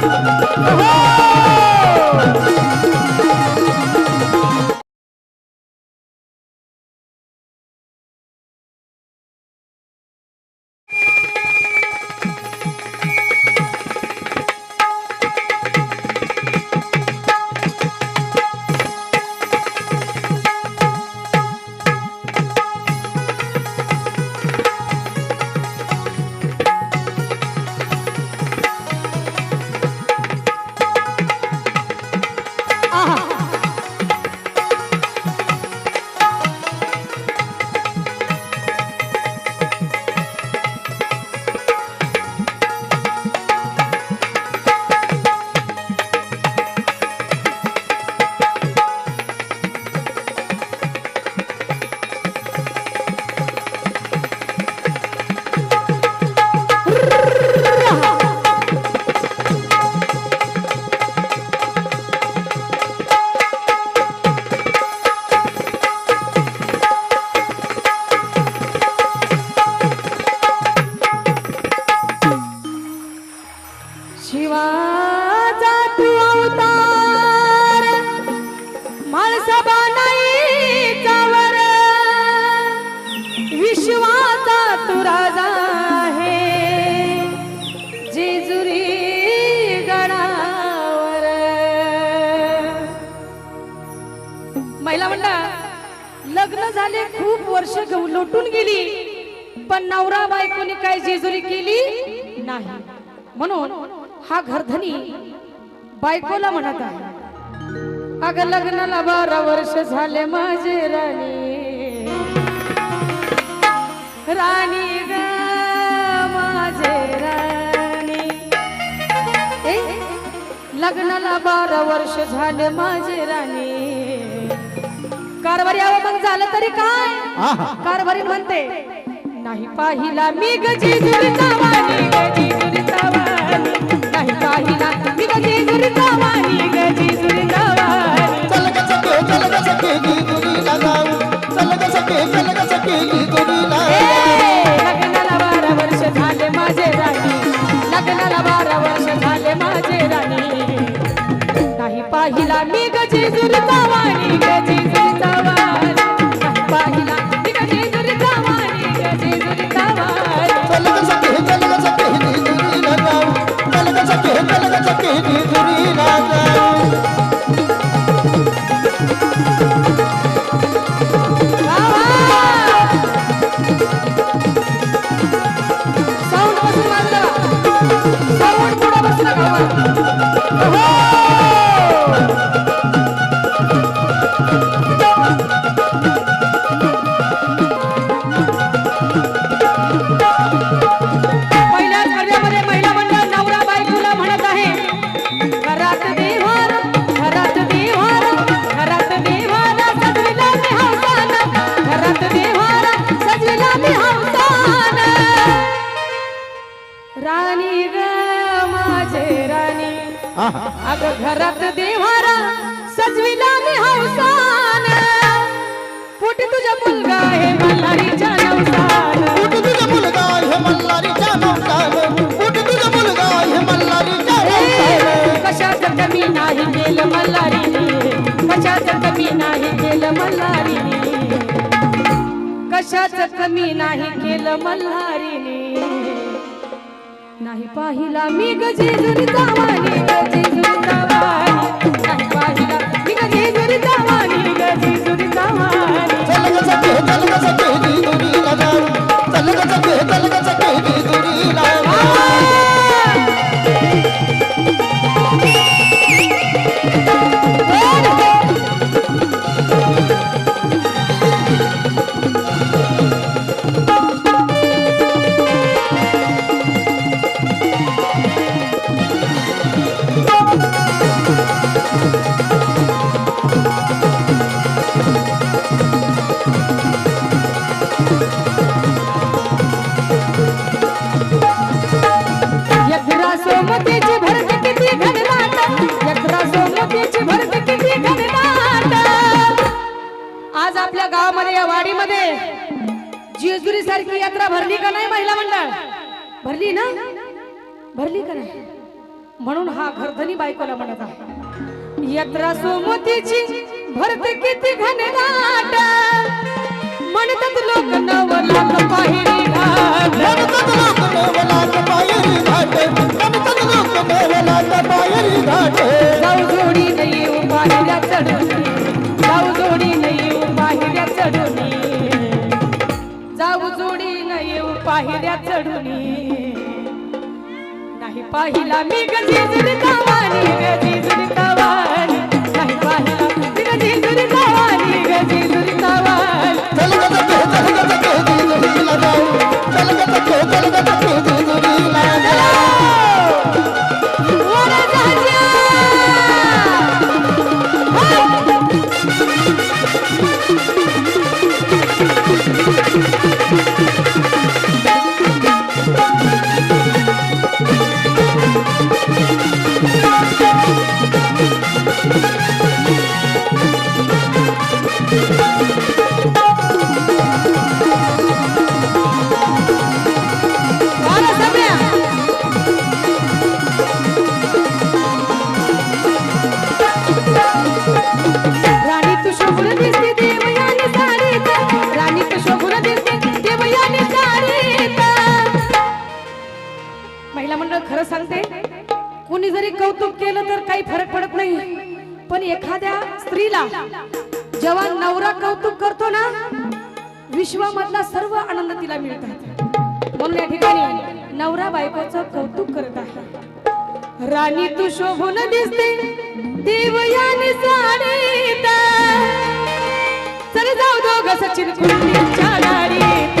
शिवाचा पहिला मंडळ लग्न झाले खूप वर्ष लोटून गेली पण नवरा बायकोनी काय जेजुरी केली नाही. म्हणून हा घरधनी बायकोला म्हणत आहे अगं लग्नाला बारा वर्ष झाले माझे राणी. राणी ग माझे राणी. लग्नाला बारा वर्ष झाले माझे राणी. कारभारी यावं मग झालं तरी काय? कारभारी म्हणते नाही पाहिला मी वाणी वाणी. नाही पाहिला मी गजेजुरीचा वाणी गजेजुरीचा वाणी. चल ग सखे चल ग सखे जेजुरीला जाऊ. चल ग सखे चल ग सखे जेजुरीला ए, लग्नाला बारा वर्ष झाले माझे राणी. लग्नाला बारा वर्ष झाले माझे राणी. नाही पाहिला मी गजेजुरीचा वाणी गजेजुरीचा अग घरात देवारा सजविला मी हौसान. पोटी तुझा मुलगा आहे मल्हारीच्या नवसान. कुठ तुझा मुलगा हे मल्हारीच्या तुझा मुलगा हे कशाच कमी नाही केलं मल्हारीने? कशाच कमी नाही केलं मल्हारीने? कशाच कमी नाही केलं मल्हारीने? नाही पाहिला मी गजेजुरीचा वाणी गजेजुरीचा वाणी. गावामध्ये या वाडीमध्ये. जेजुरी सारखी यात्रा भरली का नाही महिला मंडळ? भरली ना? भरली का नाही? म्हणून हा घरधनी बायकोला म्हणत आहे. यात्रा सोमतीची भरत किती घनदाट म्हणतात लोक नवला पाहिली घाट. म्हणतात लोक नेवलात पायरी घाटे. म्हणतात लोक उभाहिऱ्या चढून. नाही पाहिला मी गजेजुरी तावानी गजेजुरी तावानी. कौतुक केलं तर काही फरक पडत नाही. पण एखाद्या स्त्रीला जेव्हा नवरा कौतुक करतो ना विश्वामधला सर्व आनंद तिला मिळतात. म्हणून या ठिकाणी नवरा बायकोचं कौतुक करत आहे. राणी तू शोभून दिसते देवयानी साडीत. चल जाऊ दोघ सचिन कुंडीच्या गाडीत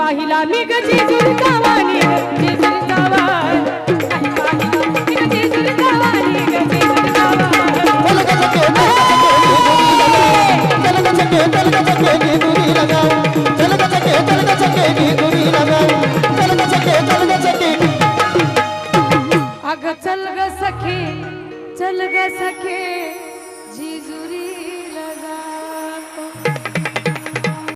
पाहिला मी ग जेजुरी गावानी जेजुरी चल ग चल ग अग चल ग सखे चल ग सखे जेजुरी.